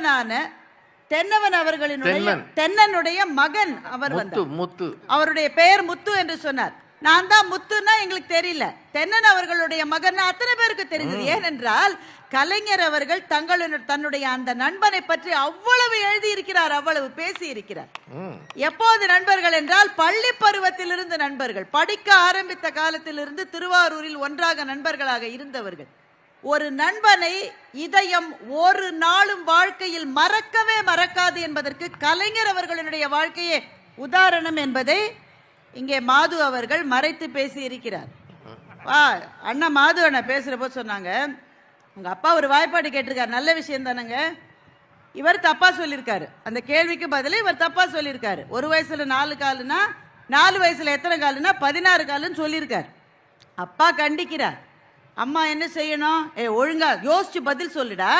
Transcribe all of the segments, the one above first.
நண்பனான தென்னவன் அவர்களினுடைய தென்னன். தென்னனுடைய மகன் அவர் வந்தார். முத்து. அவருடைய பெயர் முத்து என்று சொன்னார். நான் தான் முத்துன்னா எங்களுக்கு தெரியல. தென்னன் அவர்களுடைய மகன் அத்தனை பேருக்கு தெரிந்தது. ஏனென்றால் கலைஞர் அவர்கள் தங்களுடைய தன்னுடைய அந்த நண்பனை பற்றி அவ்வளவு எழுதி இருக்கிறார் அவ்வளவு பேசி இருக்கிறார் எப்போது நண்பர்கள் என்றால் பள்ளி பருவத்திலிருந்து நண்பர்கள் படிக்க ஆரம்பித்த காலத்திலிருந்து திருவாரூரில் ஒன்றாக நண்பர்களாக இருந்தவர்கள். ஒரு நண்பனை இதயம் ஒரு நாளும் வாழ்க்கையில் மறக்கவே மறக்காது என்பதற்கு கலைஞர் அவர்களினுடைய வாழ்க்கையே உதாரணம் என்பதை இங்கே மாது அவர்கள் மறைத்து பேசி இருக்கிறார் வா அண்ணா மாது அண்ணா பேசுகிற போது சொன்னாங்க உங்கள் அப்பா ஒரு வாய்ப்பாடு கேட்டிருக்காரு நல்ல விஷயம் தானேங்க. இவர் தப்பாக சொல்லியிருக்காரு. அந்த கேள்விக்கு பதில் இவர் தப்பாக சொல்லியிருக்காரு. ஒரு வயசில் நாலு காலுனா நாலு வயசில் எத்தனை காலுனா பதினாறு காலுன்னு சொல்லியிருக்கார். அப்பா கண்டிக்கிறார். அம்மா என்ன செய்யணும்? ஏ ஒழுங்கா யோசிச்சு பதில் சொல்லுடா.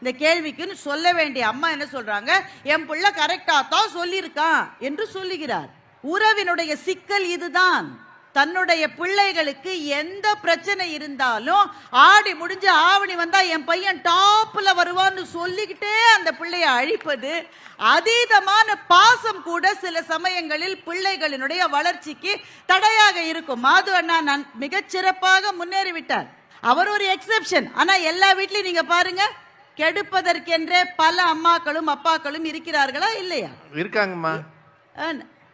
இந்த கேள்விக்குன்னு சொல்ல வேண்டிய அம்மா என்ன சொல்றாங்க? என் பிள்ளை கரெக்டா தான் சொல்லியிருக்கான் என்று சொல்லுகிறார். உறவினுடைய சிக்கல் இதுதான். தன்னுடைய பிள்ளைகளுக்கு எந்த பிரச்சனை இருந்தாலும் ஆடி முடிஞ்சு ஆவணி வந்தா என் பையன் டாப்ல வருவான்னு சொல்லிக்கிட்டே அந்த பிள்ளைய அழிப்பது அதீதமான பாசம் கூட சில சமயங்களில் பிள்ளைகளினுடைய வளர்ச்சிக்கு தடையாக இருக்கும். மாது அண்ணா நான் மிகச் சிறப்பாக முன்னேறிவிட்டார். அவர் ஒரு எக்ஸெப்ஷன் ஆனா எல்லா வீட்லயும் நீங்க பாருங்க கெடுப்பதற்கென்றே பல அம்மாக்களும் அப்பாக்களும் இருக்கிறார்களா இல்லையா? இருக்காங்கம்மா.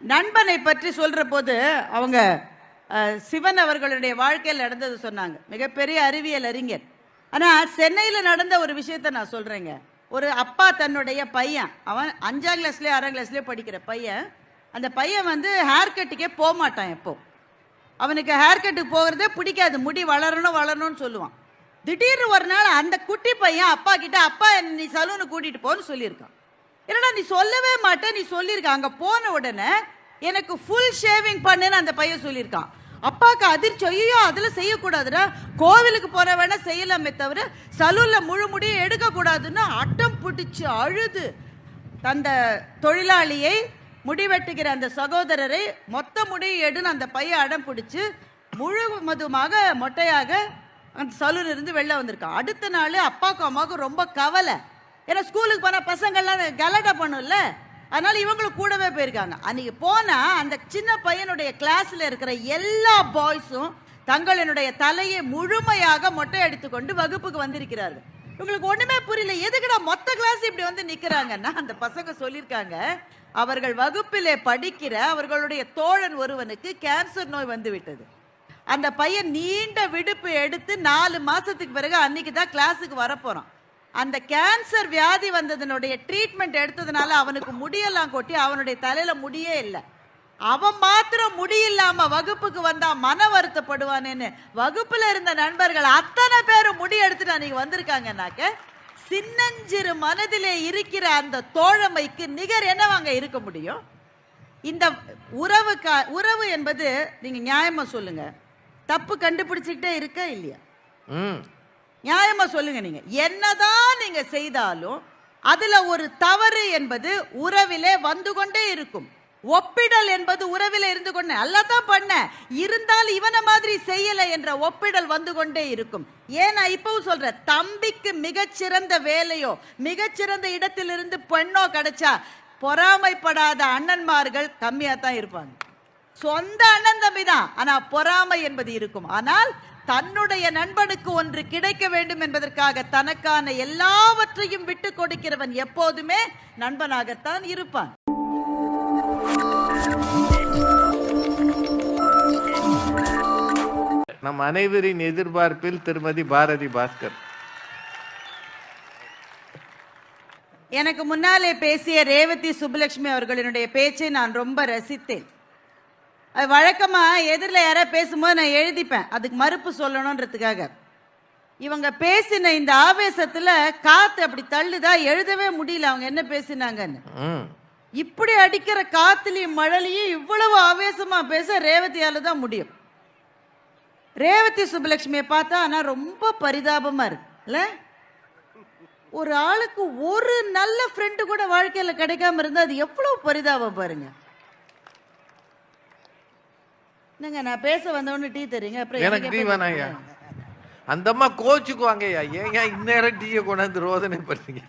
நண்பனை பற்றி சொல்ற போது அவங்க சிவன் அவர்களுடைய வாழ்க்கையில் நடந்தது சொன்னாங்க. மிகப்பெரிய அறிவியல் அறிஞர். ஆனா சென்னையில நடந்த ஒரு விஷயத்த நான் சொல்றேங்க. ஒரு அப்பா தன்னுடைய பையன் அவன் அஞ்சாம் கிளாஸ்லயே ஆறாம் கிளாஸ்லயே படிக்கிற பையன் அந்த பையன் வந்து ஹேர் கட்டுக்கே போக மாட்டான் எப்போ அவனுக்கு ஹேர் கட்டுக்கு போகிறதே பிடிக்காது. முடி வளரணும் வளரணும்னு சொல்லுவான். திடீர்னு ஒரு நாள் அந்த குட்டி பையன் அப்பா கிட்ட அப்பா நீ சலூனு கூட்டிட்டு போன்னு சொல்லியிருக்கான். என்னடா நீ சொல்லவே மாட்டேன் நீ சொல்லியிருக்க. அங்கே போன உடனே எனக்கு ஃபுல் ஷேவிங் பண்ணுன்னு அந்த பையன் சொல்லியிருக்கான். அப்பாவுக்கு அதிர்ச்சி ஐயோ அதில் செய்யக்கூடாதுடா. கோவிலுக்கு போகிற வேணா செய்யலாமே தவிர சலூனில் முழு முடியும் எடுக்கக்கூடாதுன்னு அட்டம் பிடிச்சி அழுது. அந்த தொழிலாளியை முடிவெட்டுகிற அந்த சகோதரரை மொத்த முடியை எடுன்னு அந்த பையன் அடம் பிடிச்சி முழுவதுமாக மொட்டையாக அந்த சலூன் இருந்து வெளில வந்திருக்கான். அடுத்த நாள் அப்பாவுக்கும் அம்மாவுக்கும் ரொம்ப கவலை. ஏன்னா ஸ்கூலுக்கு போனால் பசங்கள்லாம் கலாட்டா பண்ணும்ல. அதனால இவங்களும் கூடவே போயிருக்காங்க. அன்னைக்கு போனால் அந்த சின்ன பையனுடைய கிளாஸில் இருக்கிற எல்லா பாய்ஸும் தங்களினுடைய தலையை முழுமையாக மொட்டை அடித்துக்கொண்டு வகுப்புக்கு வந்திருக்கிறார்கள். இவங்களுக்கு ஒண்ணுமே புரியல. எதுக்குடா மொத்த கிளாஸ் இப்படி வந்து நிக்கிறாங்கன்னா அந்த பசங்க சொல்லியிருக்காங்க அவர்கள் வகுப்பிலே படிக்கிற அவர்களுடைய தோழன் ஒருவனுக்கு கேன்சர் நோய் வந்து விட்டது அந்த பையன் நீண்ட விடுப்பு எடுத்து நாலு மாசத்துக்கு பிறகு அன்னைக்கு தான் கிளாஸுக்கு வரப்போறான். அந்த கேன்சர் வியாதி வந்ததனுடைய ட்ரீட்மெண்ட் எடுத்ததுனால அவனுக்கு முடியெல்லாம் கொட்டி அவனுடைய தலையில முடியே இல்லை. அவன் மாத்திரம் முடியில்லாம வகுப்புக்கு வந்தா மன வருத்தப்படுவானேன்னு வகுப்புல இருந்த நண்பர்கள் அத்தனை பேரும் முடி எடுத்துட்டு அன்னைக்கு வந்திருக்காங்கன்னாக்க சின்னஞ்சிறு மனதிலே இருக்கிற அந்த தோழமைக்கு நிகர் என்னவாங்க இருக்க முடியும்? இந்த உறவு கா- உறவு என்பது நீங்க நியாயமா சொல்லுங்க. தப்பு கண்டுபிடிச்சுக்கிட்டே இருக்க இல்லையா? ம். நியாயமா சொல்லுங்க நீங்க. என்னதான் நீங்க செய்தாலும் அதுல ஒரு தவறு என்பது உறவிலே வந்து கொண்டே இருக்கும். ஒப்பிடல் என்பது உறவில் இருந்து கொண்டே தான் பண்ண இருந்தால் இவனை மாதிரி செய்யலை என்ற ஒப்பிடல் வந்து கொண்டே இருக்கும். ஏன் நான் இப்பவும் சொல்றேன் தம்பிக்கு மிகச்சிறந்த வேலையோ மிகச்சிறந்த இடத்திலிருந்து பெண்ணோ கிடைச்சா பொறாமைப்படாத அண்ணன்மார்கள் கம்மியா தான் இருப்பாங்க. சொந்த அண்ணன் தம்பி தான் ஆனா பொறாமை என்பது இருக்கும். ஆனால் தன்னுடைய நண்பனுக்கு ஒன்று கிடைக்க வேண்டும் என்பதற்காக தனக்கான எல்லாவற்றையும் விட்டு கொடுக்கிறவன் எப்போதுமே நண்பனாகத்தான் இருப்பான். நம் அனைவரின் எதிர்பார்ப்பில் திருமதி பாரதி பாஸ்கர். எனக்கு முன்னாலே பேசிய ரேவதி சுப்புலட்சுமி அவர்களினுடைய பேச்சை நான் ரொம்ப ரசித்தேன். அது வழக்கமா எதிரில் யாராவது பேசும்போது நான் எழுதிப்பேன். அதுக்கு மறுப்பு சொல்லணுன்றதுக்காக இவங்க பேசின இந்த ஆவேசத்துல காத்து அப்படி தள்ளுதா எழுதவே முடியல. அவங்க என்ன பேசினாங்கன்னு. இப்படி அடிக்கிற காத்துலயும் மழையிலையும் இவ்வளவு ஆவேசமா பேச ரேவதியால தான் முடியும். ரேவதி சுப்புலட்சுமியை பார்த்தா ஆனா ரொம்ப பரிதாபமா இருக்கு இல்ல? ஒரு ஆளுக்கு ஒரு நல்ல ஃப்ரெண்டு கூட வாழ்க்கையில கிடைக்காம இருந்தா அது எவ்வளவு பரிதாபம் பாருங்க. என்னங்க நான் பேச வந்தவொன்னு டீ தரீங்க அப்புறம் எனக்கு டீ அந்த அம்மா கோச்சுக்குவாங்கய்யா. ஏங்க இந்நேரம் டீயை கொண்டாந்து ரோதனை பண்ணுறீங்க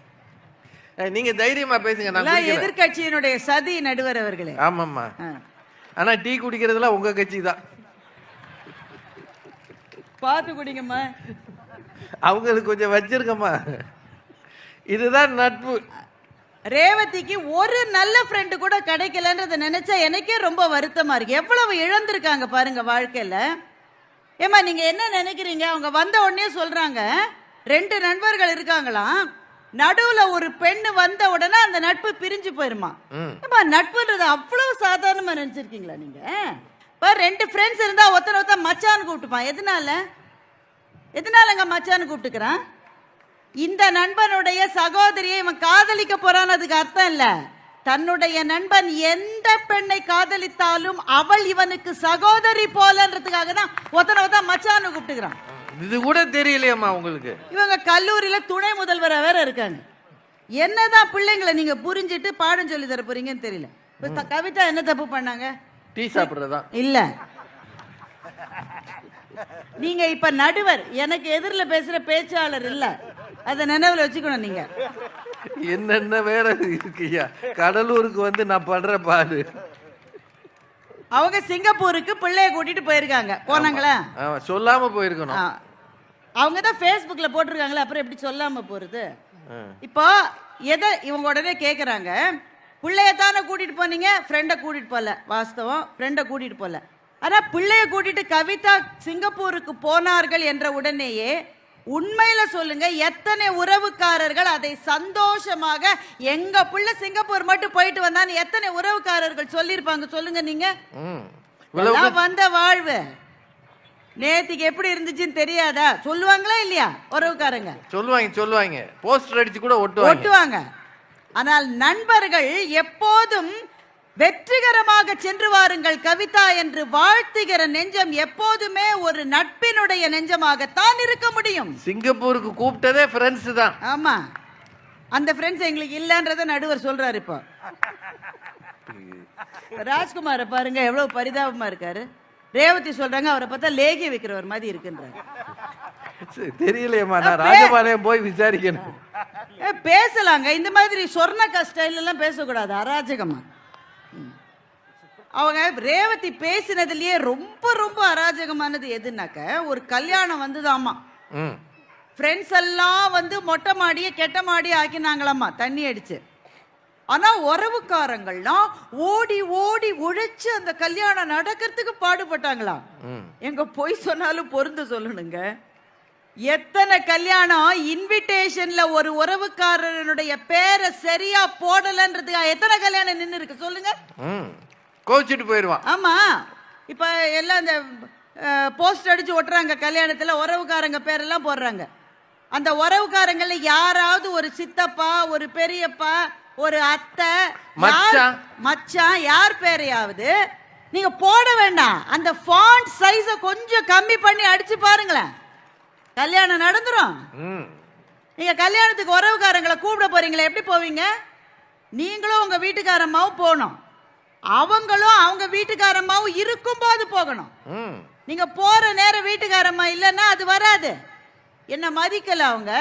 நீங்க தைரியமா பேசுங்க நான் எதிர்க்கட்சியினுடைய சதி நடுவர் அவர்களே ஆமாம்மா. ஆனா டீ குடிக்கிறதுலாம் உங்க கட்சி தான். பார்த்து குடிங்கம்மா. அவங்களுக்கு கொஞ்சம் வச்சிருக்கம்மா இதுதான் நட்பு. ரேவதிக்கு ஒரு நல்ல ஃப்ரெண்டு கூட கிடைக்கலன்றத நினைச்சா எனக்கே ரொம்ப வருத்தமா இருக்கு. எவ்வளவு இழந்திருக்காங்க பாருங்க வாழ்க்கையில. ஏமா நீங்க என்ன நினைக்கிறீங்க? அவங்க வந்த உடனே சொல்றாங்க. ரெண்டு நண்பர்கள் இருக்காங்களாம். நடுவுல ஒரு பெண்ணு வந்த உடனே அந்த நட்பு பிரிஞ்சு போயிருமா? ம். ஏமா நட்புன்றது அவ்வளவு சாதாரணமா நினைச்சிருக்கீங்களா நீங்க? இப்ப ரெண்டு ஃப்ரெண்ட்ஸ் இருந்தா ஒருத்தர் ஒருத்தர் மச்சான்னு கூப்பிட்டுப்பான் எதனால? எதனாலங்க மச்சான்னு கூப்பிட்டுக்கிறான்? இந்த நண்பனுடைய சகோதரியை இவன் காதலிக்க போறான்னு அதுக்கு அர்த்தம் இல்ல. தன்னுடைய நண்பன் எந்த பெண்ணை காதலித்தாலும் அவள் இவனுக்கு சகோதரி போலன்றதுக்காக தான் ஒருத்தனை ஒருத்தன் மச்சான்னு கூப்பிட்டுக்கிறான். இது கூட தெரியலையம்மா உங்களுக்கு. இவங்க கல்லூரியில துணை முதல்வரா வேற இருக்காங்க. என்னதான் பிள்ளைங்களை நீங்க புரிஞ்சிட்டு பாடம் சொல்லி தர போறீங்கன்னு தெரியல. இப்ப த- கவிதா என்ன தப்பு பண்ணாங்க? டீ சாப்பிடுறதா? இல்ல. நீங்க இப்ப நடுவர். எனக்கு எதிரில் பேசுற பேச்சாளர் இல்ல. அதை நினைவுல வச்சுக்கணும் நீங்க. என்னென்ன வேற இருக்குய்யா கடலூருக்கு வந்து நான் படுற பாடு. அவங்க சிங்கப்பூருக்கு பிள்ளைய கூட்டிட்டு போயிருக்காங்க. போனாங்களா? சொல்லாம போயிருக்கணும். அவங்க தான் ஃபேஸ்புக்கில் போட்டிருக்காங்களே அப்புறம் எப்படி சொல்லாம போறது. இப்போ எதை இவங்க உடனே கேட்குறாங்க பிள்ளைய தானே கூட்டிட்டு போனீங்க ஃப்ரெண்டை கூட்டிட்டு போகல வாஸ்தவம் ஃப்ரெண்டை கூட்டிட்டு போகல ஆனா பிள்ளைய கூட்டிட்டு கவிதா சிங்கப்பூருக்கு போனார்கள் என்ற உடனேயே உண்மையில சொல்லுங்க எத்தனை உறவுக்காரர்கள் அதை சந்தோஷமாக எங்க புள்ள சிங்கப்பூர் மட்டும் போயிட்டு வந்தான்னு எத்தனை உறவுக்காரர்கள் சொல்லியிருப்பாங்க சொல்லுங்க நீங்க? வந்த வாழ்வு. நேத்திக்கு எப்படி இருந்துச்சுன்னு தெரியாதா? சொல்லுவாங்களா இல்லையா உறவுக்காரங்க? சொல்லுவாங்க சொல்லுவாங்க. போஸ்டர் அடிச்சு கூட ஒட்டுவாங்க. ஆனால் நண்பர்கள் எப்போதும் வெற்றிகரமாக சென்று வாருங்கள் கவிதா என்று வாழ்த்துகிற நெஞ்சம் எப்போதுமே ஒரு நட்பினுடைய நெஞ்சமாகத்தான் இருக்க முடியும். சிங்கப்பூருக்கு கூப்பிட்டதே ஃப்ரெண்ட்ஸ் தான். ஆமா. அந்த ஃப்ரெண்ட்ஸ் எங்களுக்கு இல்லன்றத நடுவர் சொல்றாரு இப்போ. ராஜ்குமாரை பாருங்க எவ்வளவு பரிதாபமா இருக்காரு. ரேவதி சொல்றாங்க அவரை பார்த்தா லேகி வைக்கிறவர் மாதிரி இருக்குன்றாரு. தெரியலையேம்மா நான் ராஜபாளையம் போய் விசாரிக்கணும். பேசலாங்க. இந்த மாதிரி சொர்ணக்கா ஸ்டைல் எல்லாம் பேசக்கூடாது. அராஜகமா. அவங்க ரேவதி பேசினதுலயே ரொம்ப ரொம்ப அராஜகமானது எதுனாக்க ஒரு கல்யாணம் வந்துதாமா ஃப்ரெண்ட்ஸ் எல்லாம் வந்து மொட்டை மாடியை கெட்ட மாடியை ஆக்கினாங்களாம்மா தண்ணி அடிச்சு. ஆனா உறவுக்காரங்கள்லாம் ஓடி ஓடி உழைச்சு அந்த கல்யாணம் நடக்கிறதுக்கு பாடுபட்டாங்களாம். ம். எங்க பொய் சொன்னாலும் பொருந்து சொல்லணுங்க. எத்தனை கல்யாணம் இன்விடேஷன்ல ஒரு உறவுக்காரனுடைய பேரை சரியா போடலன்றதுக்கா எத்தனை கல்யாணம் நின்னு இருக்கு சொல்லுங்க கோச்சிட்டு போயிடுவான் ஆமா. இப்ப எல்லாம் இந்த போஸ்ட் அடிச்சு ஒட்டுறாங்க கல்யாணத்துல உறவுக்காரங்க பேரெல்லாம் போடுறாங்க. அந்த உறவுக்காரங்கள்ல யாராவது ஒரு சித்தப்பா ஒரு பெரியப்பா ஒரு அத்தை மச்சான். மச்சான் யார் பேரையாவது நீங்க போட வேண்டாம். அந்த ஃபாண்ட் சைஸ கொஞ்சம் கம்மி பண்ணி அடிச்சு பாருங்களேன். கல்யாணம் நடந்துரும். நீங்க கல்யாணத்துக்கு உறவுக்காரங்களை கூப்பிட போறீங்களே எப்படி போவீங்க? நீங்களும் உங்க வீட்டுக்காரம்மாவும் போகணும். அவங்களும் அவங்க வீட்டுக்காரம்மாவும் இருக்கும்போது போகணும். நீங்க போற நேரம் வீட்டுக்காரம்மா இல்லைன்னா அது வராது. என்ன மதிக்கல அவங்க?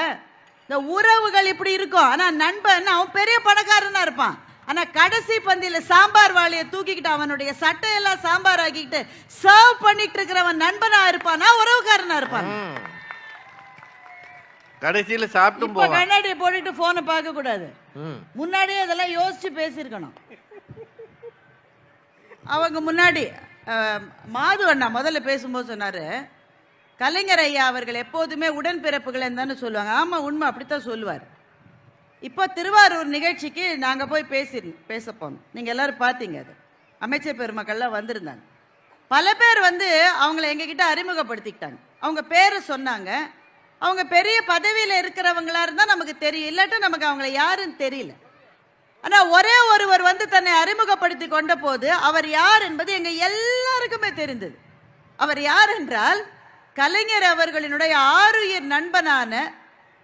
இந்த உறவுகள் இப்படி இருக்கும். ஆனா நண்பன் அவன் பெரிய பணக்காரனா இருப்பான். ஆனா கடைசி பந்தியில சாம்பார் வாளிய தூக்கிக்கிட்டு அவனுடைய சட்டையெல்லாம் சாம்பார் ஆக்கிக்கிட்டு சர்வ் பண்ணிட்டு இருக்கிறவன் நண்பனா இருப்பானா உறவுக்காரனா இருப்பான். கடைசியில போவான். கண்ணாடியை போட்டுட்டு போனை பார்க்க கூடாது முன்னாடியே இதெல்லாம் யோசிச்சு பேசியிருக்கணும். அவங்க முன்னாடி மாது அண்ணா முதல்ல பேசும்போது சொன்னார் கலைஞர் ஐயா அவர்கள் எப்போதுமே உடன்பிறப்புகள் தானே சொல்லுவாங்க. ஆமாம் உண்மை அப்படித்தான் சொல்லுவார். இப்போ திருவாரூர் நிகழ்ச்சிக்கு நாங்கள் போய் பேசி பேசப்போம் நீங்கள் எல்லோரும் பார்த்தீங்க அது. அமைச்சர் பெருமக்கள்லாம் வந்திருந்தாங்க. பல பேர் வந்து அவங்கள எங்ககிட்ட அறிமுகப்படுத்திக்கிட்டாங்க. அவங்க பேரை சொன்னாங்க. அவங்க பெரிய பதவியில் இருக்கிறவங்களா இருந்தால் நமக்கு தெரியும். இல்லாட்டா நமக்கு அவங்கள யாருன்னு தெரியல. ஆனா ஒரே ஒருவர் வந்து தன்னை அறிமுகப்படுத்தி கொண்ட போது அவர் யார் என்பது எங்க எல்லாருக்குமே தெரிந்தது. அவர் யார் என்றால் கலைஞர் அவர்களினுடைய ஆருயிர் நண்பனான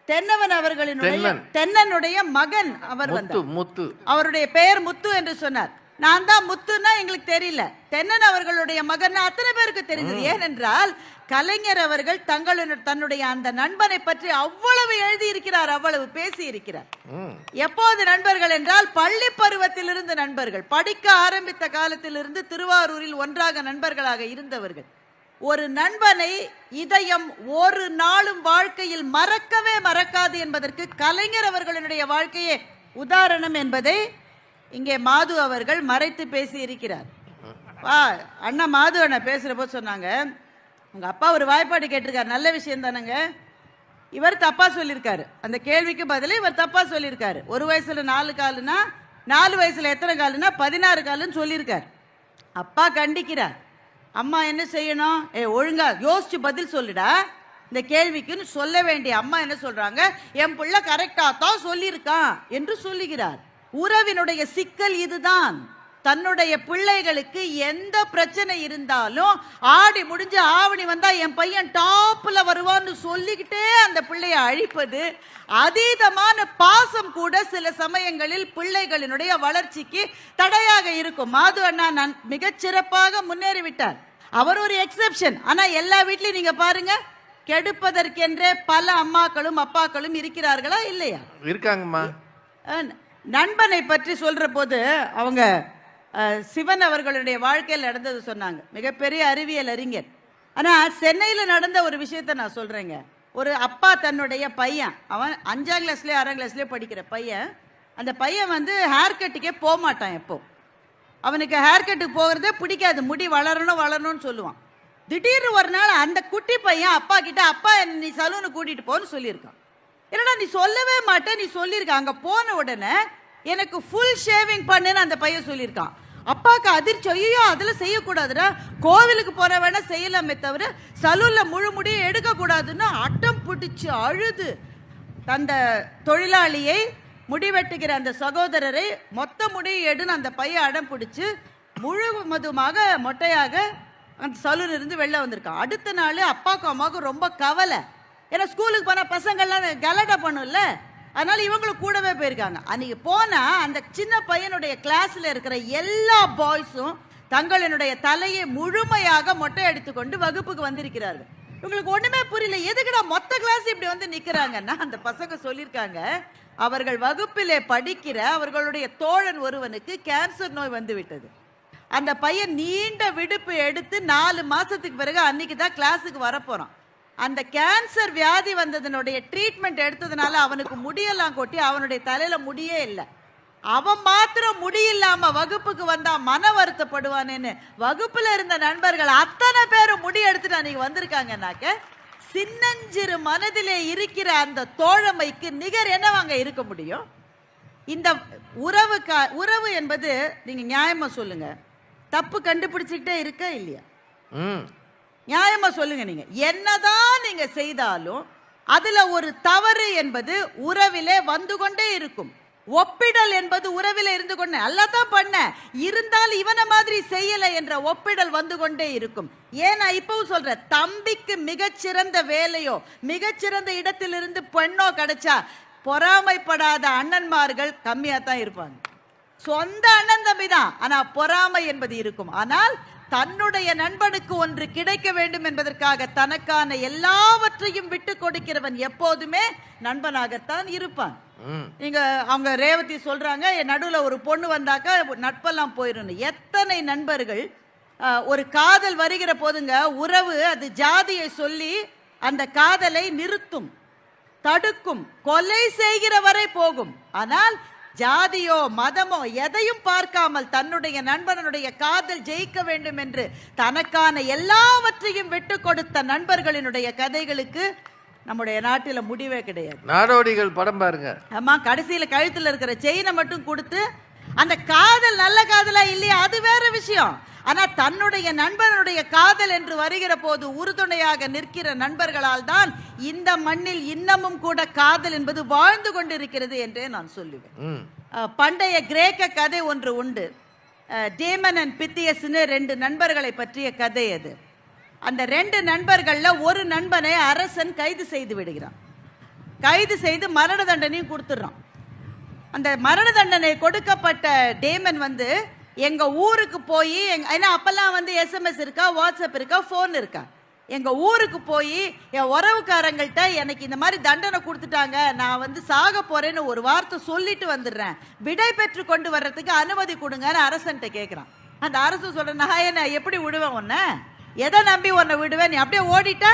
தென்னவன் அவர்களினுடைய தென்னன். தென்னனுடைய மகன் அவர் வந்தார். முத்து. அவருடைய பெயர் முத்து என்று சொன்னார். நான் தான் முத்துன்னா எங்களுக்கு தெரியல. தென்னன் அவர்களுடைய மகன் அத்தனை பேருக்கு தெரிந்தது. ஏனென்றால் கலைஞர் அவர்கள் தங்களுடைய தன்னுடைய அந்த நண்பனை பற்றி அவ்வளவு எழுதி இருக்கிறார் அவ்வளவு பேசி இருக்கிறார் எப்போது நண்பர்கள் என்றால் பள்ளி பருவத்திலிருந்து நண்பர்கள் படிக்க ஆரம்பித்த காலத்திலிருந்து திருவாரூரில் ஒன்றாக நண்பர்களாக இருந்தவர்கள். ஒரு நண்பனை இதயம் ஒரு நாளும் வாழ்க்கையில் மறக்கவே மறக்காது என்பதற்கு கலைஞர் அவர்களுடைய வாழ்க்கையே உதாரணம் என்பதை இங்கே மாது அவர்கள் மறைத்து பேசி இருக்கிறார் வா அண்ணா மாது அண்ணா பேசுகிற போது சொன்னாங்க உங்கள் அப்பா ஒரு வாய்ப்பாடு கேட்டிருக்காரு நல்ல விஷயம் தானேங்க? இவர் தப்பா சொல்லியிருக்காரு. அந்த கேள்விக்கு பதிலா இவர் தப்பா சொல்லியிருக்காரு. ஒரு வயசுல நாலு காலுனா நாலு வயசுல எத்தனை காலுனா பதினாறு காலுன்னு சொல்லியிருக்கார். அப்பா கண்டிக்கிறார். அம்மா என்ன செய்யணும்? ஏ ஒழுங்கா யோசிச்சு பதில் சொல்லுடா. இந்த கேள்விக்குன்னு சொல்ல வேண்டிய அம்மா என்ன சொல்றாங்க என் பிள்ளை கரெக்டா தான் சொல்லியிருக்கான் என்று சொல்லுகிறார். உறவினுடைய சிக்கல் இதுதான். தன்னுடைய பிள்ளைகளுக்கு எந்த பிரச்சனை இருந்தாலும் ஆடி முடிஞ்சு ஆவணி வந்தா என் பையன் டாப்ல வருவான்னு சொல்லிக்கிட்டே அந்த பிள்ளைய அழிப்பது அதீதமான பாசம் கூட சில சமயங்களில் பிள்ளைகளினுடைய வளர்ச்சிக்கு தடையாக இருக்கும். மாது அண்ணா நான் மிகச் சிறப்பாக முன்னேறிவிட்டார். அவர் ஒரு எக்ஸெப்ஷன் ஆனா எல்லா வீட்லயும் நீங்க பாருங்க கெடுப்பதற்கென்றே பல அம்மாக்களும் அப்பாக்களும் இருக்கிறார்களா இல்லையா? இருக்காங்கம்மா. நண்பனை பற்றி சொல்ற போது அவங்க சிவன் அவர்களுடைய வாழ்க்கையில் நடந்தது சொன்னாங்க. மிகப்பெரிய அறிவியல் அறிஞர். ஆனால் சென்னையில் நடந்த ஒரு விஷயத்தை நான் சொல்கிறேங்க ஒரு அப்பா தன்னுடைய பையன் அவன் அஞ்சாம் கிளாஸ்லேயே ஆறாம் கிளாஸ்லேயே படிக்கிற பையன் அந்த பையன் வந்து ஹேர் கட்டுக்கே போக மாட்டான் எப்போ. அவனுக்கு ஹேர் கட்டுக்கு போகிறதே பிடிக்காது. முடி வளரணும் வளரணும்னு சொல்லுவான். திடீர்னு ஒரு நாள் அந்த குட்டி பையன் அப்பா கிட்ட அப்பா நீ சலூனு கூட்டிகிட்டு போன்னு சொல்லியிருக்கான். என்னடா நீ சொல்லவே மாட்டே நீ சொல்லியிருக்க அங்கே போன உடனே எனக்கு ஃபுல் ஷேவிங் பண்ணுன்னு அந்த பையன் சொல்லியிருக்கான். அப்பாவுக்கு அதிர்ச்சி ஐயோ அதில் செய்யக்கூடாதுடா. கோவிலுக்கு போற வேணா செய்யலாமே தவிர சலூனில் முழு முடியும் எடுக்கக்கூடாதுன்னு அட்டம் பிடிச்சி அழுது. அந்த தொழிலாளியை முடிவெட்டுகிற அந்த சகோதரரை மொத்த முடியை எடுன்னு அந்த பையன் அடம் பிடிச்சி முழுவதுமாக மொட்டையாக அந்த சலூன் இருந்து வெளில வந்திருக்கான். அடுத்த நாள் அப்பாவுக்கும் அம்மாவுக்கும் ரொம்ப கவலை. ஏன்னா ஸ்கூலுக்கு போனால் பசங்கள்லாம் கலாட்டா பண்ணும்ல. அதனால இவங்களும் கூடவே போயிருக்காங்க. அன்னைக்கு போனால் அந்த சின்ன பையனுடைய கிளாஸில் இருக்கிற எல்லா பாய்ஸும் தங்களினுடைய தலையை முழுமையாக மொட்டை எடுத்துக்கொண்டு வகுப்புக்கு வந்திருக்கிறார்கள். இவங்களுக்கு ஒண்ணுமே புரியல. எதுக்குடா மொத்த கிளாஸ் இப்படி வந்து நிக்கிறாங்கன்னா அந்த பசங்க சொல்லியிருக்காங்க அவர்கள் வகுப்பிலே படிக்கிற அவர்களுடைய தோழன் ஒருவனுக்கு கேன்சர் நோய் வந்து விட்டது. அந்த பையன் நீண்ட விடுப்பு எடுத்து நாலு மாசத்துக்கு பிறகு அன்னைக்கு தான் கிளாஸுக்கு வரப்போறான் அந்த கேன்சர் வியாதி வந்ததனுடைய ட்ரீட்மெண்ட் எடுத்ததுனால அவனுக்கு முடியெல்லாம் கொட்டி அவனுடைய தலையில முடியே இல்லை. அவன் மாத்திரம் முடியில்லாம வகுப்புக்கு வந்தா மன வருத்தப்படுவானேன்னு வகுப்புல இருந்த நண்பர்கள் அத்தனை பேரும் முடி எடுத்துட்டு அன்னைக்கு வந்திருக்காங்கனாக்க சின்னஞ்சிறு மனதிலே இருக்கிற அந்த தோழமைக்கு நிகர் என்னவாங்க இருக்க முடியும்? இந்த உறவு கா உறவு என்பது நீங்க நியாயமா சொல்லுங்க. தப்பு கண்டுபிடிச்சிக்கிட்டே இருக்க இல்லையா? நியாயமாக நியாயமா சொல்லுங்க நீங்க. என்னதான் நீங்க செய்தாலும் அதுல ஒரு தவறு என்பது உறவிலே வந்து கொண்டே இருக்கும். ஒப்பிடல் என்பது உறவில் இருந்து கொண்டே தான் பண்ண. இருந்தால் இவனை மாதிரி செய்யல என்ற ஒப்பிடல் வந்து கொண்டே இருக்கும். ஏன் நான் இப்பவும் சொல்றேன் தம்பிக்கு மிகச்சிறந்த வேலையோ மிகச்சிறந்த இடத்திலிருந்து பெண்ணோ கிடைச்சா பொறாமைப்படாத அண்ணன்மார்கள் கம்மியா தான் இருப்பாங்க. சொந்த அண்ணன் தம்பி தான் ஆனா பொறாமை என்பது இருக்கும். ஆனால் தன்னுடைய நண்பனுக்கு ஒன்று கிடைக்க வேண்டும் என்பதற்காக தனக்கான எல்லாவற்றையும் விட்டு கொடுக்கிறவன் எப்போதுமே நண்பனாகத்தான் இருப்பான். ம். நீங்க அவங்க ரேவதி சொல்றாங்க என் நடுவுல ஒரு பொண்ணு வந்தாக்கா நட்பெல்லாம் போயிடும் எத்தனை நண்பர்கள் ஒரு காதல் வருகிற போதுங்க உறவு அது ஜாதியை சொல்லி அந்த காதலை நிறுத்தும் தடுக்கும் கொலை செய்கிற வரை போகும். ஆனால் ஜாதியோ மதமோ எதையும் பார்க்காமல் தன்னுடைய நண்பனுடைய காதல் ஜெயிக்க வேண்டும் என்று தனக்கான எல்லாவற்றையும் விட்டு கொடுத்த நண்பர்களினுடைய கதைகளுக்கு நம்முடைய நாட்டில முடிவே கிடையாது. நாடோடிகள் படம் பாருங்க. ஆமா கடைசியில கழுத்துல இருக்கிற செயினை மட்டும் கொடுத்து அந்த காதல் நல்ல காதலா இல்லையா? அது வேற விஷயம். ஆனா தன்னுடைய நண்பனுடைய காதல் என்று வருகிற போது உறுதுணையாக நிற்கிற நண்பர்களால் தான் இந்த மண்ணில் இன்னமும் கூட காதல் என்பது வாழ்ந்து கொண்டிருக்கிறது என்றே நான் சொல்லுவேன். பண்டைய கிரேக்க கதை ஒன்று உண்டு. டேமன் அண்ட் பித்தியஸ்னு ரெண்டு நண்பர்களை பற்றிய கதை அது. அந்த ரெண்டு நண்பர்கள்ல ஒரு நண்பனை அரசன் கைது செய்து விடுகிறான். கைது செய்து மரண தண்டனையும் கொடுத்துடுறான். அந்த மரண தண்டனை கொடுக்கப்பட்ட டேமன் வந்து எங்க ஊருக்கு போய் ஏன்னா அப்பெல்லாம் வந்து எஸ்எம்எஸ் இருக்கா வாட்ஸ்அப் இருக்கா ஃபோன் இருக்கா? எங்க ஊருக்கு போய் என் உறவுக்காரங்கள்ட்ட எனக்கு இந்த மாதிரி தண்டனை கொடுத்துட்டாங்க நான் வந்து சாக போறேன்னு ஒரு வார்த்தை சொல்லிட்டு வந்துடுறேன். விடை பெற்று கொண்டு வர்றதுக்கு அனுமதி கொடுங்கன்னு அரசன்ட்ட கேட்குறான் அந்த அரசு சொல்ற நான் என்ன எப்படி விடுவேன் உன்னை? எதை நம்பி உன்னை விடுவேன்? நீ அப்படியே ஓடிட்டா?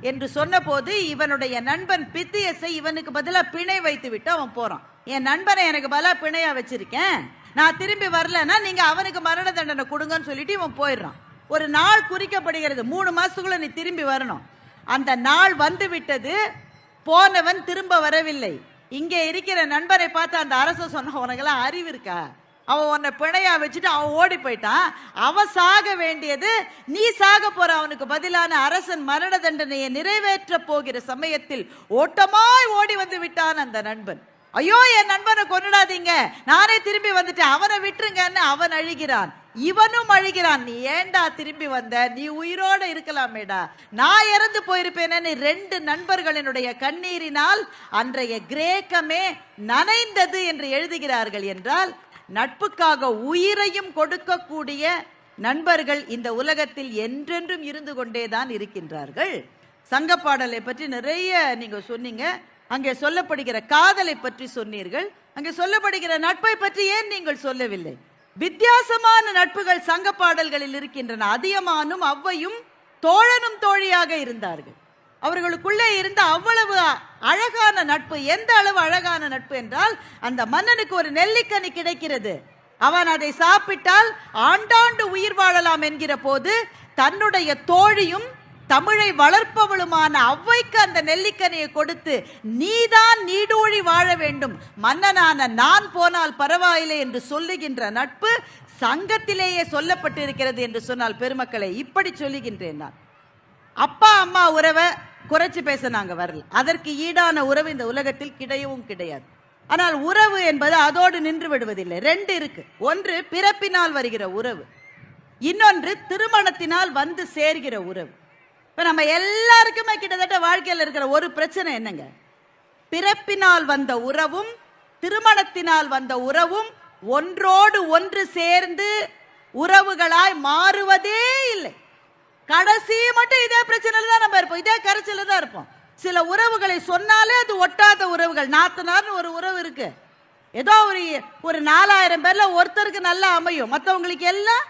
என்று சொன்னபோது இவனுடைய நண்பன் பித்தியஸை இவனுக்கு பதிலாக பிணை வைத்து விட்டு அவன் போறான். என் நண்பனை எனக்கு பதிலாக பிணையா வச்சிருக்கேன். நான் திரும்பி வரலன்னா நீங்க அவனுக்கு மரண தண்டனை கொடுங்கன்னு சொல்லிட்டு இவன் போயிடுறான். ஒரு நாள் குறிக்கப்படுகிறது. மூணு மாசத்துக்குள்ள நீ திரும்பி வரணும். அந்த நாள் வந்து விட்டது போனவன் திரும்ப வரவில்லை. இங்கே இருக்கிற நண்பரை பார்த்து அந்த அரச சொன்ன உனக்கெல்லாம் அறிவு இருக்கா? அவன் உன்னை பிணையா வச்சுட்டு அவன் ஓடி போயிட்டான். அவன் சாக வேண்டியது நீ சாக போற அவனுக்கு பதிலான அரசன் மரண தண்டனையை நிறைவேற்ற போகிற சமயத்தில் ஓட்டமாய் ஓடி வந்து விட்டான் அந்த நண்பன். ஐயோ என் நண்பனை கொன்னுடாதீங்க. நானே திரும்பி வந்துட்டேன். அவனை விட்டுருங்கன்னு அவன் அழுகிறான். இவனும் அழுகிறான். நீ ஏன்டா திரும்பி வந்த? நீ உயிரோட இருக்கலாமேடா. நான் இறந்து போயிருப்பேனே ரெண்டு நண்பர்களினுடைய கண்ணீரினால் அன்றைய கிரேக்கமே நனைந்தது என்று எழுதுகிறார்கள் என்றால் நட்புக்காக உயிரையும் கொடுக்கக்கூடிய நண்பர்கள் இந்த உலகத்தில் என்றென்றும் இருந்து கொண்டேதான் இருக்கின்றார்கள். சங்க பாடலை பற்றி நிறைய நீங்க சொன்னீங்க. அங்கே சொல்லப்படுகிற காதலை பற்றி சொன்னீர்கள். அங்கே சொல்லப்படுகிற நட்பை பற்றி ஏன் நீங்கள் சொல்லவில்லை? வித்தியாசமான நட்புகள் சங்க பாடல்களில் இருக்கின்றன. அதியமானும் அவ்வையும் தோழனும் தோழியாக இருந்தார்கள். அவர்களுக்குள்ளே இருந்த அவ்வளவு அழகான நட்பு எந்த அளவு அழகான நட்பு என்றால் அந்த மன்னனுக்கு ஒரு நெல்லிக்கனி கிடைக்கிறது. அவன் அதை சாப்பிட்டால் ஆண்டாண்டு உயிர் வாழலாம் என்கிற போது தன்னுடைய தோழியும் தமிழை வளர்ப்பவளுமான அவ்வைக்கு அந்த நெல்லிக்கனியை கொடுத்து நீதான் நீடூழி வாழ வேண்டும். மன்னனான நான் போனால் பரவாயில்லை என்று சொல்லுகின்ற நட்பு சங்கத்திலேயே சொல்லப்பட்டிருக்கிறது என்று சொன்னால் பெருமக்களை இப்படி சொல்லுகின்றேன் நான். அப்பா அம்மா உறவை குறைச்சு பேச நாங்க வரல. அதற்கு ஈடான உறவு இந்த உலகத்தில் கிடையவும் கிடையாது. ஆனால் உறவு என்பது அதோடு நின்று விடுவதில்லை. ரெண்டு இருக்கு. ஒன்று பிறப்பினால் வருகிற உறவு. இன்னொன்று திருமணத்தினால் வந்து சேர்கிற உறவு. இப்போ நம்ம எல்லாருக்குமே கிட்டத்தட்ட வாழ்க்கையில் இருக்கிற ஒரு பிரச்சனை என்னங்க? பிறப்பினால் வந்த உறவும் திருமணத்தினால் வந்த உறவும் ஒன்றோடு ஒன்று சேர்ந்து உறவுகளாய் மாறுவதே இல்லை. கடைசி மட்டும் இதே பிரச்சனையில் தான் நம்ம இருப்போம். இதே கரைச்சல தான் இருப்போம். சில உறவுகளை சொன்னாலே அது ஒட்டாத உறவுகள். நாத்தனார்னு ஒரு உறவு இருக்கு. ஏதோ ஒரு ஒரு நாலாயிரம் பேர்ல ஒருத்தருக்கு நல்லா அமையும். மற்றவங்களுக்கு எல்லாம்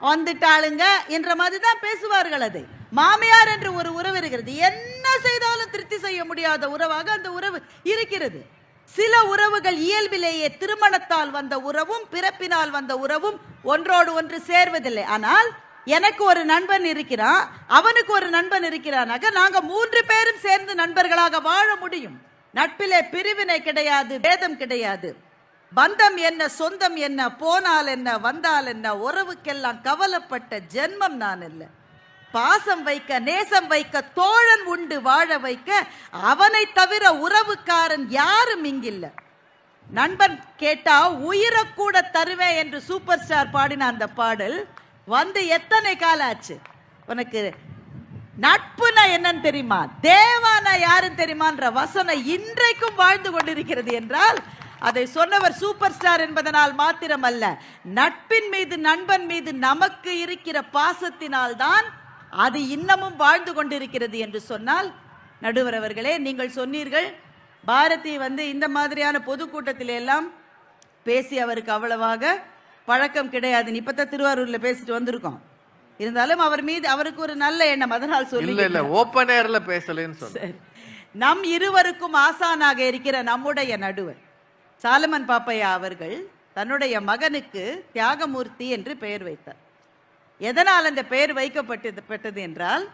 வந்துட்டாளுங்க என்ற மாதிரி தான் பேசுவார்கள் அதை. மாமியார் என்று ஒரு உறவு இருக்கிறது. என்ன செய்தாலும் திருப்தி செய்ய முடியாத உறவாக அந்த உறவு இருக்கிறது. சில உறவுகள் இயல்பிலேயே திருமணத்தால் வந்த உறவும் பிறப்பினால் வந்த உறவும் ஒன்றோடு ஒன்று சேர்வதில்லை. ஆனால் எனக்கு ஒரு நண்பன் இருக்கிறான் அவனுக்கு ஒரு நண்பன் இருக்கிறானாக நாங்க மூன்று பேரும் சேர்ந்து நண்பர்களாக வாழ முடியும். நட்பிலே பிரிவினை கிடையாது பேதம் கிடையாது. பந்தம் என்ன சொந்தம் என்ன போனால் என்ன வந்தால் என்ன உறவுக்கெல்லாம் கவலைப்பட்ட ஜென்மம் நான் இல்லை. பாசம் வைக்க நேசம் வைக்க தோழன் உண்டு வாழ வைக்க அவனை தவிர உறவுக்காரன் யாரும் இங்கில்லை. நண்பன் கேட்டா உயிரை கூட தருவேன் என்று சூப்பர் ஸ்டார் பாடின அந்த பாடல் வந்து எத்தனை காலம் ஆச்சு? உனக்கு நட்புனா என்னன்னு தெரியுமா? தேவானா யாருன்னு தெரியுமான்ற வசனம் இன்றைக்கும் வாழ்ந்து கொண்டிருக்கிறது என்றால் அதை சொன்னவர் சூப்பர் ஸ்டார் என்பதனால் மாத்திரம் அல்ல நட்பின் மீது நண்பன் மீது நமக்கு இருக்கிற பாசத்தினால் தான் அது இன்னமும் வாழ்ந்து கொண்டிருக்கிறது என்று சொன்னால் நடுவர் அவர்களே நீங்கள் சொன்னீர்கள் பாரதி வந்து இந்த மாதிரியான பொதுக்கூட்டத்தில எல்லாம் பேசி அவருக்கு அவ்வளவாக பழக்கம் கிடையாது. இப்பதான் திருவாரூர்ல பேசிட்டு வந்திருக்கோம். இருந்தாலும் அவர் மீது அவருக்கு ஒரு நல்ல எண்ணம். அதனால் சொல்லி இல்ல ஓப்பன் ஏர்ல பேசலன்னு. நம் இருவருக்கும் ஆசானாக இருக்கிற நம்முடைய நடுவர் சாலமன் பாப்பையா அவர்கள் தன்னுடைய மகனுக்கு தியாகமூர்த்தி என்று பெயர் வைத்தார். எதனால் அந்த பெயர் வைக்கப்பட்டது பெற்றது என்றால்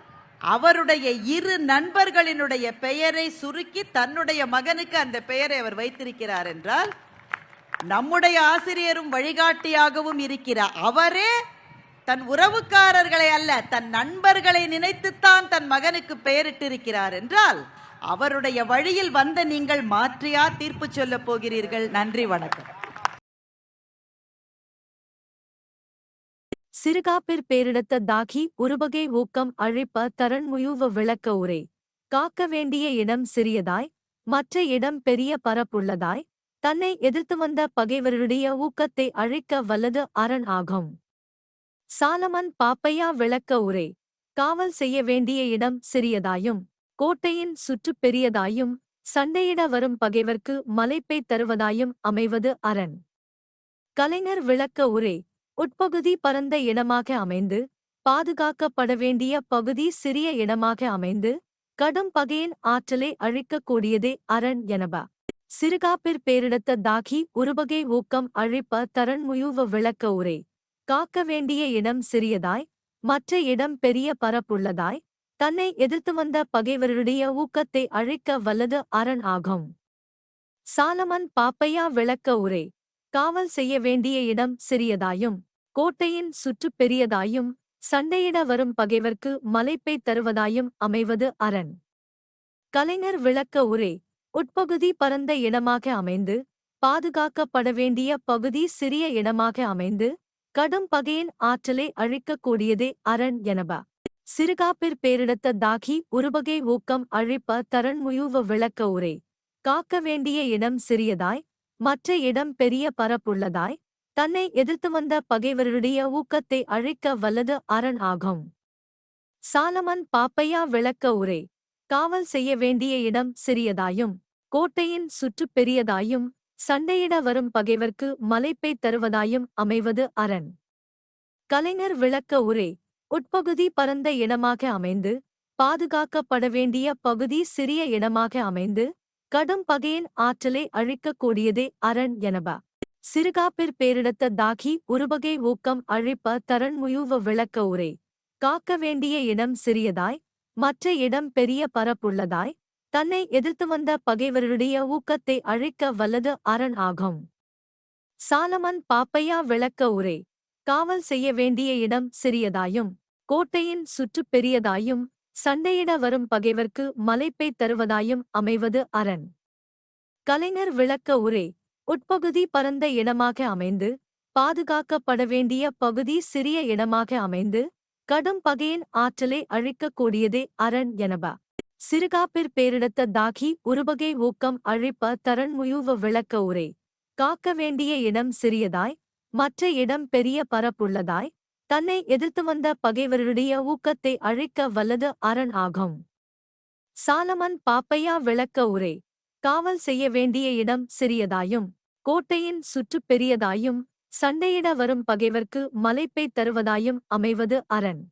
அவருடைய இரு நண்பர்களினுடைய பெயரை சுருக்கி தன்னுடைய மகனுக்கு அந்த பெயரை அவர் வைத்திருக்கிறார் என்றால் நம்முடைய ஆசிரியரும் வழிகாட்டியாகவும் இருக்கிறார். அவரே தன் உறவுக்காரர்களை அல்ல தன் நண்பர்களை நினைத்துத்தான் தன் மகனுக்கு பெயரிட்டிருக்கிறார் என்றால் அவருடைய வழியில் வந்த நீங்கள் மாற்றியா தீர்ப்பு சொல்லப் போகிறீர்கள்? நன்றி வணக்கம். சிறுகாப்பிற் பேரிடத்த தாகி உருபகை ஊக்கம் அழிப்ப தரண்முயுவ விளக்க உரை. காக்க வேண்டிய இடம் சிறியதாய் மற்ற இடம் பெரிய பரப்புள்ளதாய் தன்னை எதிர்த்து வந்த பகைவருடைய ஊக்கத்தை அழிக்க வல்லது அரண் ஆகும். சாலமன் பாப்பையா விளக்க உரை. காவல் செய்ய வேண்டிய இடம் சிறியதாயும் கோட்டையின் சுற்று பெரியதாயும் சண்டையிட வரும் பகைவர்க்கு மலைப்பை தருவதாயும் அமைவது அரண். கலைஞர் விளக்க உரை. உட்பகுதி பரந்த இடமாக அமைந்து பாதுகாக்கப்பட வேண்டிய பகுதி சிறிய இடமாக அமைந்து கடும் பகையின் ஆற்றலை அழிக்கக்கூடியதே அரண் எனப. சிறுகாப்பிற் பேரிடத்த தாகி உருபகை ஊக்கம் அழிப்ப தரண்முயுவ விளக்க உரை. காக்க வேண்டிய இடம் சிறியதாய் மற்ற இடம் பெரிய பரப்புள்ளதாய் தன்னை எதிர்த்து வந்த பகைவருடைய ஊக்கத்தை அழிக்க வல்லது அரண் ஆகும். சாலமன் பாப்பையா விளக்க உரை. காவல் செய்ய வேண்டிய இடம் சிறியதாயும் கோட்டையின் சுற்று பெரியதாயும் சண்டையிட வரும் பகைவர்க்கு மலைப்பை தருவதாயும் அமைவது அரண். கலைஞர் விளக்க உரை உட்பகுதி பரந்த இடமாக அமைந்து பாதுகாக்கப்பட வேண்டிய பகுதி சிறிய இடமாக அமைந்து கடும் பகையின் ஆற்றலை அழிக்கக்கூடியதே அரண் எனப. சிறுகாப்பிற் பேரிடத்த தாகி உருபகை ஊக்கம் அழிப்ப தரண்முயுவ விளக்க உரை காக்க வேண்டிய இடம் சிறியதாய் மற்ற இடம் பெரிய பரப்புள்ளதாய் தன்னை எதிர்த்து வந்த பகைவருடைய ஊக்கத்தை அழிக்க வல்லது அரண் ஆகும். சாலமன் பாப்பையா விளக்க உரை காவல் செய்ய வேண்டிய இடம் சிறியதாயும் கோட்டையின் சுற்று பெரியதாயும் சண்டையிட வரும் பகைவர்க்கு மலைப்பை தருவதாயும் அமைவது அரண். கலைஞர் விளக்க உரை உட்பகுதி பரந்த இடமாக அமைந்து பாதுகாக்கப்பட வேண்டிய பகுதி சிறிய இடமாக அமைந்து கடும் பகையின் ஆற்றலை அழிக்கக்கூடியதே அரண் எனப சிறுகாப்பிற் பேரிடத்த தாகி ஒருபகை ஊக்கம் அழிப்ப தரண்முயுவ விளக்க உரை. காக்க வேண்டிய இடம் சிறியதாய் மற்ற இடம் பெரிய பரப்புள்ளதாய் தன்னை எதிர்த்து வந்த பகைவருடைய ஊக்கத்தை அழிக்க வல்லது அரண் ஆகும். சாலமன் பாப்பையா விளக்க உரை. காவல் செய்ய வேண்டிய இடம் சிறியதாயும் கோட்டையின் சுற்று பெரியதாயும் சண்டையிட வரும் பகைவர்க்கு மலைப்பை தருவதாயும் அமைவது அரண். கலைஞர் விளக்க உரை உட்பகுதி பரந்த இடமாக அமைந்து பாதுகாக்கப்பட வேண்டிய பகுதி சிறிய இடமாக அமைந்து கடும் பகையின் ஆற்றலை அழிக்கக்கூடியதே அரண் எனப. சிறுகாப்பிற் பேரிடத்த தாகி உருபகை ஊக்கம் அழிப்ப தரண்முயுவ விளக்க உரை காக்க வேண்டிய இடம் சிறியதாய் மற்ற இடம் பெரிய பரப்புள்ளதாய் தன்னை எதிர்த்து வந்த பகைவருடைய ஊக்கத்தை அழிக்க வல்லது அரண் ஆகும். சாலமன் பாப்பையா விளக்க உரை காவல் செய்ய வேண்டிய இடம் சிறியதாயும் கோட்டையின் சுற்று பெரியதாயும் சண்டையிட வரும் பகைவர்க்கு மலைப்பை தருவதாயும் அமைவது அரண்.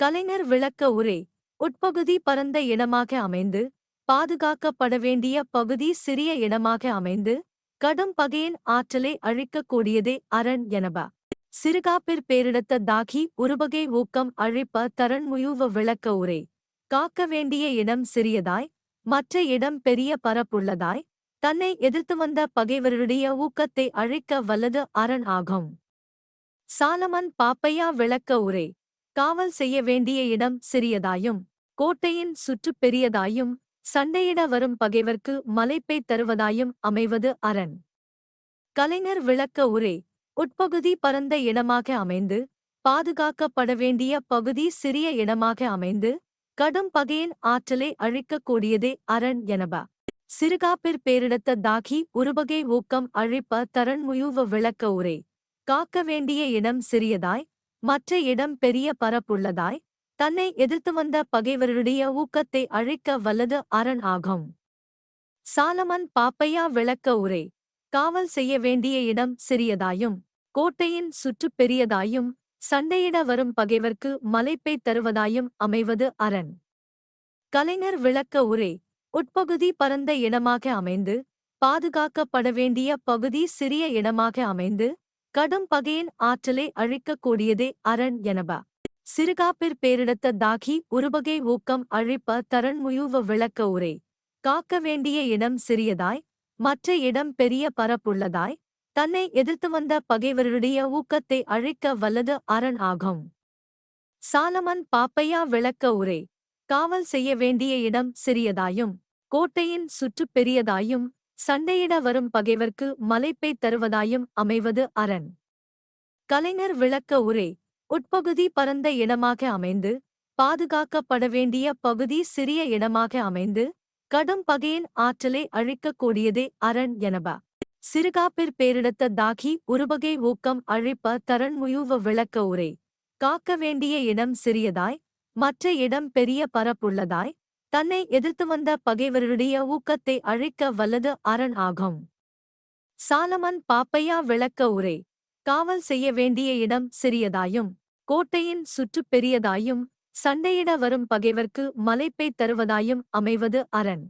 கலைஞர் விளக்க உரை உட்பகுதி பரந்த இடமாக அமைந்து பாதுகாக்கப்பட வேண்டிய பகுதி சிறிய இடமாக அமைந்து கடும் பகையின் ஆற்றலை அழிக்கக்கூடியதே அரண் எனப. சிறுகாப்பிற் பேரிடத்த தாகி உருபகை ஊக்கம் அழிப்ப தரண்முயுவ விளக்க உரை. காக்க வேண்டிய இடம் சிறியதாய் மற்ற இடம் பெரிய பரப்புள்ளதாய் தன்னை எதிர்த்து வந்த பகைவருடைய ஊக்கத்தை அழிக்க வல்லது அரண் ஆகும். சாலமன் பாப்பையா விளக்க உரை. காவல் செய்ய வேண்டிய இடம் சிறியதாயும் கோட்டையின் சுற்று பெரியதாயும் சண்டையிட வரும் பகைவர்க்கு மலைப்பை தருவதாயும் அமைவது அரண். கலைஞர் விளக்க உரை. உட்பகுதி பரந்த இடமாக அமைந்து பாதுகாக்கப்பட வேண்டிய பகுதி சிறிய இடமாக அமைந்து கடும் பகையின் ஆற்றலை அழிக்கக்கூடியதே அரண் எனப. சிறுகாப்பிற் பேரிடத்த தாகி உருபகை ஊக்கம் அழிப்ப தரண்முயுவ விளக்க உரை. காக்க வேண்டிய இடம் சிறியதாய் மற்ற இடம் பெரிய பரப்புள்ளதாய் தன்னை எதிர்த்து வந்த பகைவருடைய ஊக்கத்தை அழிக்க வல்லது அரண் ஆகும். சாலமன் பாப்பையா விளக்க உரை. காவல் செய்ய வேண்டிய இடம் சிறியதாயும் கோட்டையின் சுற்று பெரியதாயும் சண்டையிட வரும் பகைவர்க்கு மலைப்பை தருவதாயும் அமைவது அரண். கலைஞர் விளக்க உரை உட்பகுதி பரந்த இடமாக அமைந்து பாதுகாக்கப்பட வேண்டிய பகுதி சிறிய இடமாக அமைந்து கடும் பகையின் ஆற்றலை அழிக்கக்கூடியதே அரண் எனப. சிறுகாப்பிற் பேரிடத்த தாகி உருபகை ஊக்கம் அழிப்ப தரண்முயுவ விளக்க உரை காக்க வேண்டிய இடம் சிறியதாய் மற்ற இடம் பெரிய பரப்புள்ளதாய் தன்னை எதிர்த்து வந்த பகைவருடைய ஊக்கத்தை அழிக்க வல்லது அரண் ஆகும். சாலமன் பாப்பையா விளக்க உரை காவல் செய்ய வேண்டிய இடம் சிறியதாயும் கோட்டையின் சுற்று பெரியதாயும் சண்டையிட வரும் பகைவர்க்கு மலைப்பை தருவதாயும் அமைவது அரண். கலைஞர் விளக்க உரை உட்பகுதி பரந்த இடமாக அமைந்து பாதுகாக்கப்பட வேண்டிய பகுதி சிறிய இடமாக அமைந்து கடும் பகையின் ஆற்றலை அழிக்கக்கூடியதே அரண் எனப சிறுகாப்பிற் பேரிடத்த தாகி உருபகை ஊக்கம் அழிப்ப தரண்முயுவ விளக்க உரை. காக்க வேண்டிய இடம் சிறியதாய் மற்ற இடம் பெரிய பரப்புள்ளதாய் தன்னை எதிர்த்து வந்த பகைவருடைய ஊக்கத்தை அழிக்க வல்லது அரண் ஆகும். சாலமன் பாப்பையா விளக்க உரை. காவல் செய்ய வேண்டிய இடம் சிறியதாயும் கோட்டையின் சுற்று பெரியதாயும் சண்டையிட வரும் பகைவர்க்கு மலைப்பை தருவதாயும் அமைவது அரண்.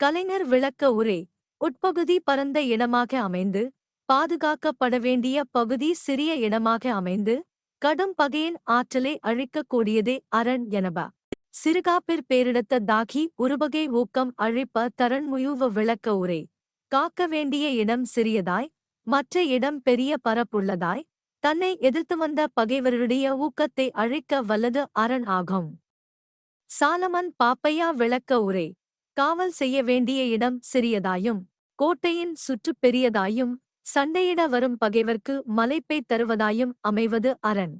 கலைஞர் விளக்க உரை உட்பகுதி பரந்த இடமாக அமைந்து பாதுகாக்கப்பட வேண்டிய பகுதி சிறிய இடமாக அமைந்து கடும் பகையின் ஆற்றலை அழிக்கக்கூடியதே அரண் எனப. சிறுகாப்பிற் பேரிடத்த தாகி உருபகை ஊக்கம் அழிப்ப தரண்முயுவ விளக்க உரை. காக்க வேண்டிய இடம் சிறியதாய் மற்ற இடம் பெரிய பரப்புள்ளதாய் தன்னை எதிர்த்து வந்த பகைவருடைய ஊக்கத்தை அழிக்க வல்லது அரண் ஆகும். சாலமன் பாப்பையா விளக்க உரை காவல் செய்ய வேண்டிய இடம் சிறியதாயும் கோட்டையின் சுற்று பெரியதாயும் சண்டையிட வரும் பகைவர்க்கு மலைப்பை தருவதாயும் அமைவது அரண்.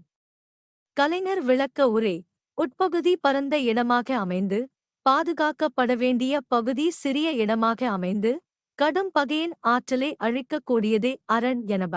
கலைஞர் விளக்க உரை உட்பகுதி பரந்த இடமாக அமைந்து பாதுகாக்கப்பட வேண்டிய பகுதி சிறிய இடமாக அமைந்து கடும் பகையின் ஆற்றலை அழிக்கக்கூடியதே அரண் எனப